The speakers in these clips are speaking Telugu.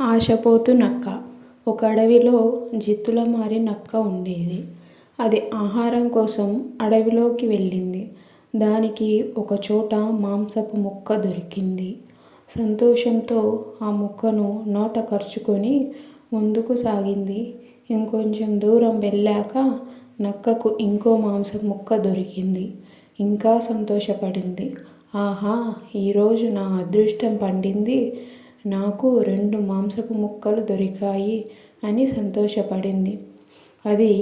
ఆశపోతు నక్క ఒక అడవిలో జిత్తుల మారి నక్క ఉండేది. అది ఆహారం కోసం అడవిలోకి వెళ్ళింది. దానికి ఒకచోట మాంసపు ముక్క దొరికింది. సంతోషంతో ఆ ముక్కను నోట కరుచుకొని ముందుకు సాగింది. ఇంకొంచెం దూరం వెళ్ళాక నక్కకు ఇంకో మాంసం ముక్క దొరికింది. ఇంకా సంతోషపడింది. ఆహా ఈరోజు నా అదృష్టం పండింది. నాకు రెండు మాంసపు ముక్కలు దొరికాయి అని సంతోషపడింది. అది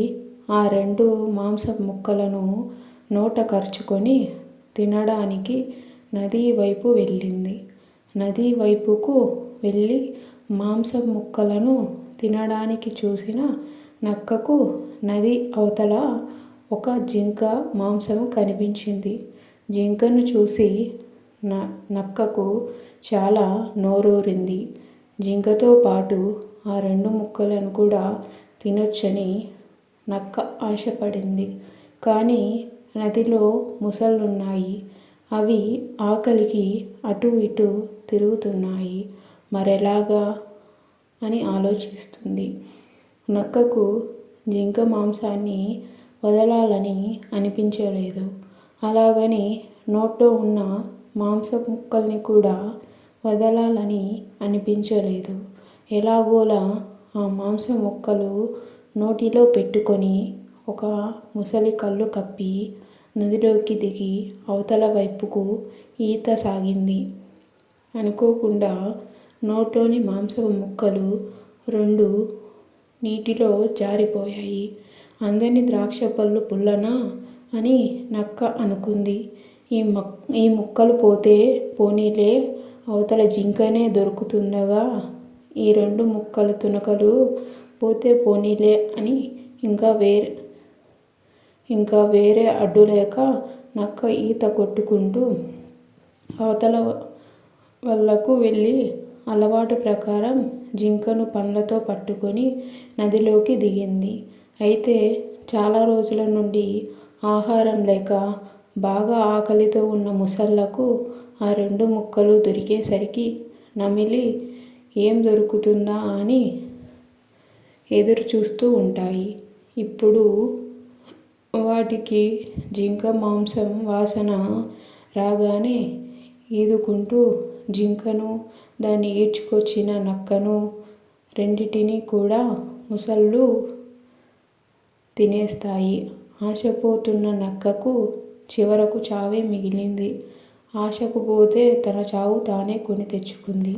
ఆ రెండు మాంసపు ముక్కలను నోట కరుచుకొని తినడానికి నది వైపు వెళ్ళింది. నది వైపుకు వెళ్ళి మాంసం ముక్కలను తినడానికి చూసిన నక్కకు నది అవతల ఒక జింక మాంసము కనిపించింది. జింకను చూసి నక్కకు చాలా నోరూరింది. జింకతో పాటు ఆ రెండు ముక్కలను కూడా తినొచ్చని నక్క ఆశపడింది. కానీ నదిలో ముసళ్ళున్నాయి. అవి ఆకలికి అటూ ఇటూ తిరుగుతున్నాయి. మరెలాగా అని ఆలోచిస్తుంది. నక్కకు జింక మాంసాన్ని వదలాలని అనిపించలేదు. అలాగని నోట్లో ఉన్న మాంసపు ముక్కల్ని కూడా వదలాలని అనిపించలేదు. ఎలాగోలా ఆ మాంసం ముక్కలు నోటిలో పెట్టుకొని ఒక ముసలి కళ్ళు కప్పి నదిలోకి దిగి అవతల వైపుకు ఈత సాగింది. అనుకోకుండా నోట్లోని మాంసపు ముక్కలు రెండు నీటిలో జారిపోయాయి. అందని ద్రాక్ష పళ్ళు పుల్లనా అని నక్క అనుకుంది. ఈ మక్ ఈ ముక్కలు పోతే పోనీలే అవతల జింకనే దొరుకుతుండగా ఈ రెండు ముక్కలు తునకలు పోతే పోనీలే అని ఇంకా వేరే ఇంకా వేరే అడ్డు లేక నక్క ఈత కొట్టుకుంటూ అవతల వల్లకు వెళ్ళి అలవాటు ప్రకారం జింకను పండ్లతో పట్టుకొని నదిలోకి దిగింది. అయితే చాలా రోజుల నుండి ఆహారం లేక బాగా ఆకలితో ఉన్న ముసళ్ళకు ఆ రెండు ముక్కలు దొరికేసరికి నమిలి ఏం దొరుకుతుందా? అని ఎదురు చూస్తూ ఉంటాయి. ఇప్పుడు వాటికి జింక మాంసం వాసన రాగానే ఈదుకుంటూ జింకను దాన్ని ఈడ్చుకొచ్చిన నక్కను రెండిటిని కూడా ముసళ్ళు తినేస్తాయి. ఆశపోతున్న నక్కకు చివరకు చావే మిగిలింది. ఆశకు పోతే తన చావు తానే కొని తెచ్చుకుంది.